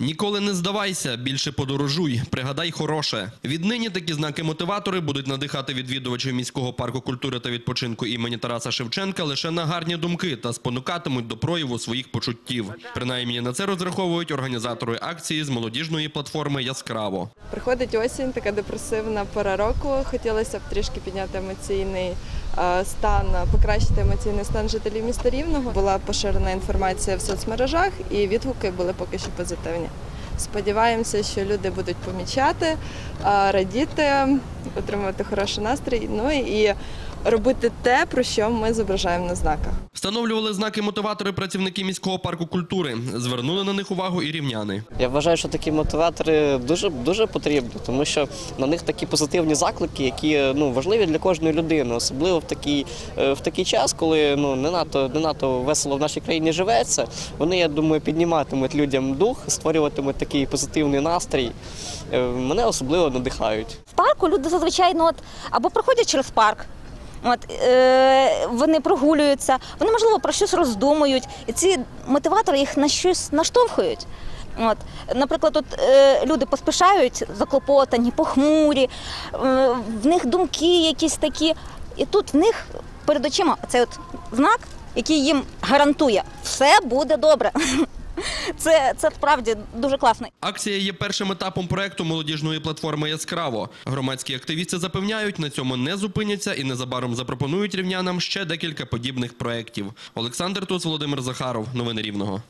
Ніколи не здавайся, більше подорожуй, пригадай хороше. Віднині такі знаки-мотиватори будуть надихати відвідувачів міського парку культури та відпочинку імені Тараса Шевченка лише на гарні думки та спонукатимуть до прояву своїх почуттів. Принаймні на це розраховують організатори акції з молодіжної платформи Яскраво. Приходить осінь, така депресивна пора року. Хотілося б трішки підняти емоційний стан, покращити емоційний стан жителів міста Рівного. Була поширена інформація в соцмережах, і відгуки були поки що позитивні. Сподіваємося, що люди будуть помічати, е, радіти, отримувати хороший настрій. Ну і робити те, про що ми зображаємо на знаках. Встановлювали знаки-мотиватори працівники міського парку культури. Звернули на них увагу і рівняни. Я вважаю, що такі мотиватори дуже дуже потрібні, тому що на них такі позитивні заклики, які ну важливі для кожної людини, особливо в такий е, в такий час, коли ну не надто не надто весело в нашій країні живеться. Вони, я думаю, підніматимуть людям дух, створюватимуть такий позитивний настрій. Е, Мене особливо надихають. В парку люди зазвичай ну, от, або проходять через парк. От, е, вони прогулюються, вони, можливо, про щось роздумують, і ці мотиватори їх на щось наштовхують. От, наприклад, от, е, люди поспішають, заклопотані, похмурі, е, в них думки якісь такі. І тут в них перед очима цей от знак, який їм гарантує, все буде добре. Це, це справді дуже класно. Акція є першим етапом проекту молодіжної платформи Яскраво. Громадські активісти запевняють, на цьому не зупиняться і незабаром запропонують рівнянам ще декілька подібних проєктів. Олександр Туц, Володимир Захаров. Новини Рівного.